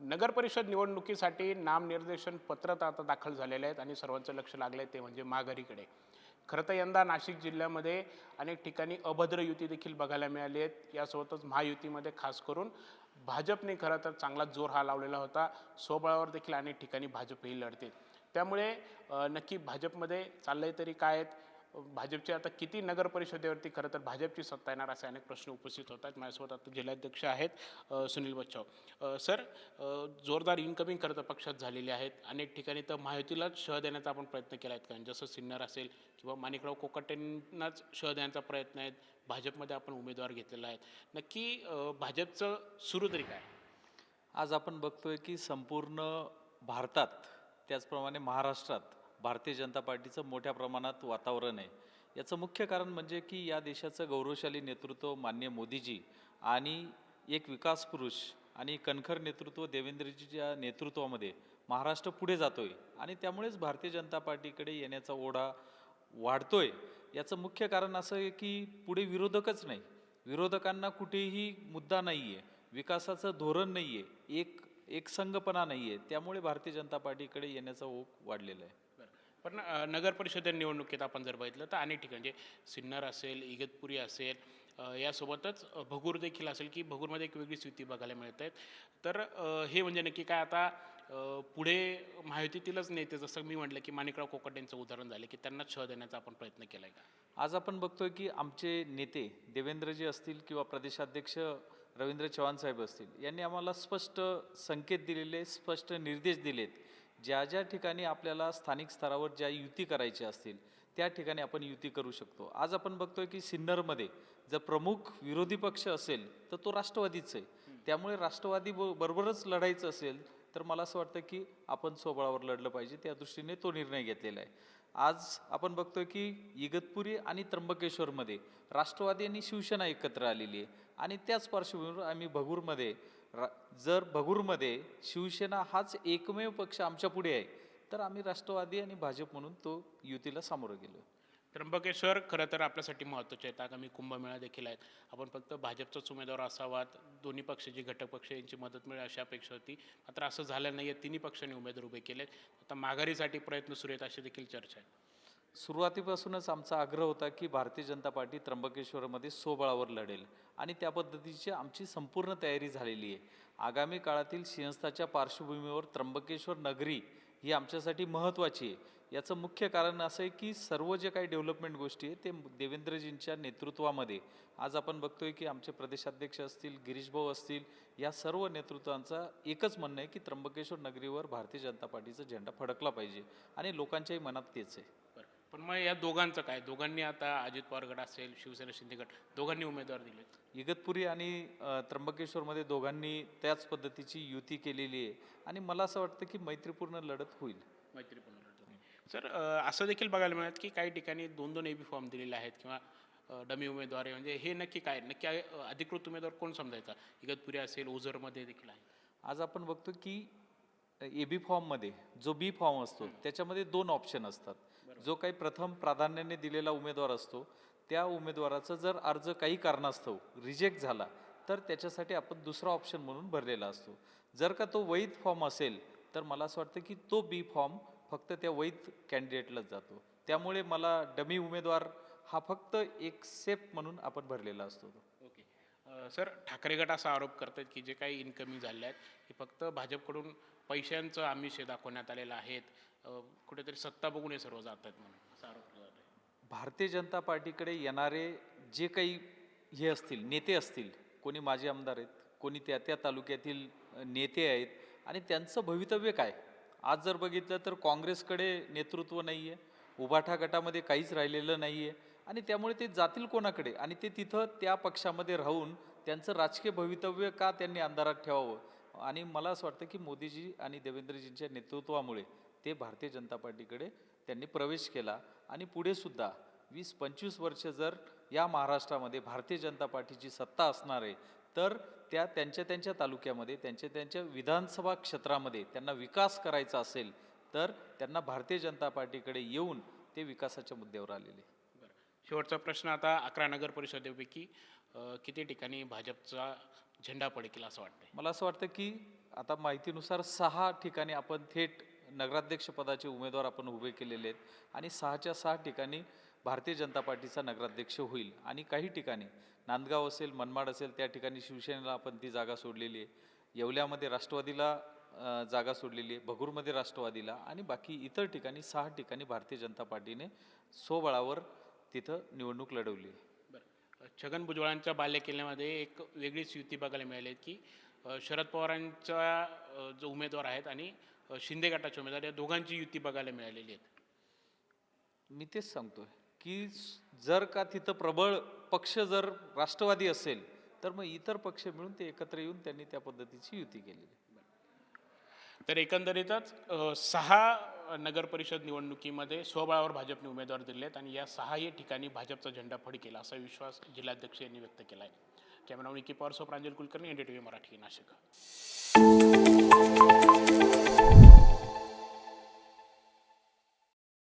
नगरपरिषद निवडणुकीसाठी नामनिर्देशन पत्र तर आता दाखल झालेले आहेत आणि सर्वांचं लक्ष लागलं आहे ते म्हणजे माघारीकडे. खरं तर यंदा नाशिक जिल्ह्यामध्ये अनेक ठिकाणी अभद्र युती देखील बघायला मिळाली आहेत. यासोबतच महायुतीमध्ये खास करून भाजपने खरं तर चांगला जोर हा लावलेला होता. स्वबळावर देखील अनेक ठिकाणी भाजपही लढते. त्यामुळे नक्की भाजपमध्ये चाललंय तरी काय आहेत? भाजपचे आता किती नगर परिषदेवरती खरं तर भाजपची सत्ता येणार असे अनेक प्रश्न उपस्थित होत आहेत माझ्यासोबत आता जिल्हाध्यक्ष आहेत सुनील बच्चाव. सर जोरदार इन्कमिंग खरं तर पक्षात झालेली आहेत. अनेक ठिकाणी तर महायुतीलाच शह देण्याचा आपण प्रयत्न केला आहे कारण जसं सिन्नर असेल किंवा माणिकराव कोकटेंनाच शह देण्याचा प्रयत्न आहे भाजपमध्ये आपण उमेदवार घेतलेला आहे नक्की भाजपचं सुरू तरी काय? आज आपण बघतोय की संपूर्ण भारतात त्याचप्रमाणे महाराष्ट्रात भारतीय जनता पार्टीचं मोठ्या प्रमाणात वातावरण आहे. याचं मुख्य कारण म्हणजे की या देशाचं गौरवशाली नेतृत्व मान्य मोदीजी आणि एक विकास पुरुष आणि कणखर नेतृत्व देवेंद्रजीच्या नेतृत्वामध्ये महाराष्ट्र पुढे जातोय आणि त्यामुळेच भारतीय जनता पार्टीकडे येण्याचा ओढा वाढतोय. याचं मुख्य कारण असं आहे की पुढे विरोधकच नाही. विरोधकांना कुठेही मुद्दा नाही आहे विकासाचं धोरण नाही आहे एक एकसंघपणा नाही आहे त्यामुळे भारतीय जनता पार्टीकडे येण्याचा ओघ वाढलेला आहे. पण नगर परिषदे निवडणुकीत आपण जर बघितलं तर अनेक ठिकाणी म्हणजे सिन्नर असेल इगतपुरी असेल यासोबतच भगूर देखील असेल की भगूरमध्ये एक वेगळी स्थिती बघायला मिळत आहेत तर हे म्हणजे नक्की काय आता पुढे माहितीतीलच नेते जसं मी म्हटलं की माणिकराव कोकट यांचं उदाहरण झालं की त्यांना छळ देण्याचा आपण प्रयत्न केला आहे का? आज आपण बघतोय की आमचे नेते देवेंद्रजी असतील किंवा प्रदेशाध्यक्ष रवींद्र चव्हाण साहेब असतील यांनी आम्हाला स्पष्ट संकेत दिलेले स्पष्ट निर्देश दिलेत ज्या ज्या ठिकाणी आपल्याला स्थानिक स्तरावर ज्या युती करायच्या असतील त्या ठिकाणी आपण युती करू शकतो. आज आपण बघतोय की सिन्नरमध्ये जर प्रमुख विरोधी पक्ष असेल तर तो राष्ट्रवादीच आहे. त्यामुळे राष्ट्रवादी ब- बरोबरच लढायचं असेल तर मला असं वाटतं की आपण स्वबळावर लढलं पाहिजे. त्या दृष्टीने तो निर्णय घेतलेला आहे. आज आपण बघतोय की इगतपुरी आणि त्र्यंबकेश्वरमध्ये राष्ट्रवादी आणि शिवसेना एकत्र आलेली आहे. आणि त्याच पार्श्वभूमीवर आम्ही भगूरमध्ये रा जर भगूरमध्ये शिवसेना हाच एकमेव पक्ष आमच्या पुढे आहे तर आम्ही राष्ट्रवादी आणि भाजप म्हणून तो युतीला सामोरं गेलो. त्र्यंबकेश्वर खरं तर आपल्यासाठी महत्त्वाचे आहेत. आगामी कुंभमेळा देखील आहेत. आपण फक्त भाजपचाच उमेदवार असावात. दोन्ही पक्षाची घटक पक्ष यांची मदत मिळेल अशी अपेक्षा होती. मात्र असं झालं नाही आहे तिन्ही पक्षांनी उमेदवार उभे केलेत. आता माघारीसाठी प्रयत्न सुरू आहेत अशी देखील चर्चा आहे. सुरुवातीपासूनच आमचा आग्रह होता की भारतीय जनता पार्टी त्र्यंबकेश्वरमध्ये सोबळावर लढेल. आणि त्या पद्धतीची आमची संपूर्ण तयारी झालेली आहे. आगामी काळातील सिंहस्थाच्या पार्श्वभूमीवर त्र्यंबकेश्वर नगरी ही आमच्यासाठी महत्त्वाची आहे. याचं मुख्य कारण असं आहे की सर्व जे काही डेव्हलपमेंट गोष्टी आहे ते देवेंद्रजींच्या नेतृत्वामध्ये. आज आपण बघतोय की आमचे प्रदेशाध्यक्ष असतील गिरीशभाऊ असतील या सर्व नेतृत्वांचा एकच म्हणणं आहे की त्र्यंबकेश्वर नगरीवर भारतीय जनता पार्टीचा झेंडा फडकला पाहिजे. आणि लोकांच्याही मनात तेच आहे. बरं. पण मग या दोघांचं काय? दोघांनी आता अजित पवार गट असेल शिवसेना शिंदे गट दोघांनी उमेदवार दिलेत. इगतपुरी आणि त्र्यंबकेश्वरमध्ये दोघांनी त्याच पद्धतीची युती केलेली आहे. आणि मला असं वाटतं की मैत्रीपूर्ण लढत होईल. मैत्रीपूर्ण लढत सर असं देखील बघायला मिळत की काही ठिकाणी दोन दोन एबी फॉर्म दिलेले आहेत किंवा डमी उमेदवार आहे. म्हणजे हे नक्की काय? नक्की अधिकृत उमेदवार कोण समजायचा? इगतपुरी असेल ओझरमध्ये देखील आहे. आज आपण बघतो की ए बी फॉर्ममध्ये जो बी फॉर्म असतो त्याच्यामध्ये दोन ऑप्शन असतात. जो काही प्रथम प्राधान्याने दिलेला उमेदवार असतो त्या उमेदवाराचा जर अर्ज काही कारणास्तव रिजेक्ट झाला तर त्याच्यासाठी आपण दुसरा ऑप्शन म्हणून भरलेला असतो. जर का तो वैध फॉर्म असेल तर मला असं वाटतं की तो बी फॉर्म फक्त त्या वैध कॅन्डिडेटलाच जातो. त्यामुळे मला डमी उमेदवार हा फक्त एक सेप म्हणून आपण भरलेला असतो. तो सर ठाकरे गट असा आरोप करतात की जे काही इन्कमिंग झाले आहेत हे फक्त भाजपकडून पैशांचं आमिष हे दाखवण्यात आलेलं आहेत. कुठेतरी सत्ता बघून हे सर्व जात आहेत म्हणून असा आरोप केला भारतीय जनता पार्टीकडे येणारे जे काही हे असतील नेते असतील कोणी माजी आमदार आहेत कोणी त्या त्या तालुक्यातील नेते आहेत आणि त्यांचं भवितव्य काय? आज जर बघितलं तर काँग्रेसकडे नेतृत्व नाही आहे उभाठा गटामध्ये काहीच राहिलेलं नाही आहे आणि त्यामुळे ते जातील कोणाकडे? आणि ते तिथं त्या पक्षामध्ये राहून त्यांचं राजकीय भवितव्य का त्यांनी अंधारात ठेवावं? आणि मला असं वाटतं की मोदीजी आणि देवेंद्रजींच्या नेतृत्वामुळे ते भारतीय जनता पार्टीकडे त्यांनी प्रवेश केला. आणि पुढेसुद्धा वीस पंचवीस वर्ष जर या महाराष्ट्रामध्ये भारतीय जनता पार्टीची सत्ता असणार आहे तर त्या त्यांच्या त्यांच्या तालुक्यामध्ये त्यांच्या त्यांच्या विधानसभा क्षेत्रामध्ये त्यांना विकास करायचा असेल तर त्यांना भारतीय जनता पार्टीकडे येऊन ते विकासाच्या मुद्द्यावर आलेले. शेवटचा प्रश्न आता अकरा नगर परिषदेपैकी किती ठिकाणी भाजपचा झेंडा पडकेल असं वाटतं मला असं वाटतं की आता माहितीनुसार सहा ठिकाणी आपण थेट नगराध्यक्षपदाचे उमेदवार आपण उभे केलेले आहेत आणि सहाच्या सहा ठिकाणी भारतीय जनता पार्टीचा नगराध्यक्ष होईल. आणि काही ठिकाणी नांदगाव असेल मनमाड असेल त्या ठिकाणी शिवसेनेला आपण ती जागा सोडलेली आहे. येवल्यामध्ये राष्ट्रवादीला जागा सोडलेली आहे भगूरमध्ये राष्ट्रवादीला आणि बाकी इतर ठिकाणी सहा ठिकाणी भारतीय जनता पार्टीने स्वबळावर तिथं निवडणूक लढवली. छगन भुजबळांच्या बालेकिल्ल्यामध्ये एक वेगळीच युती बघायला मिळाली आहे की शरद पवारांचा जो उमेदवार आहेत आणि शिंदे गटाचे उमेदवार या दोघांची युती बघायला मिळालेली आहे मी तेच सांगतोय की जर का तिथं प्रबळ पक्ष जर राष्ट्रवादी असेल तर मग इतर पक्ष मिळून ते एकत्र येऊन त्यांनी त्या पद्धतीची युती केलेली आहे. तर एकंदरीतच सहा नगर परिषद निवडणुकीमध्ये स्वबळावर भाजपने उमेदवार दिले आहेत आणि या सहाही ठिकाणी भाजपचा झेंडा फडकेला असा विश्वास जिल्हाध्यक्ष यांनी व्यक्त केला आहे. Camera Niki Pawar so Pranjal Kulkarni N D T V Marathi Nashik.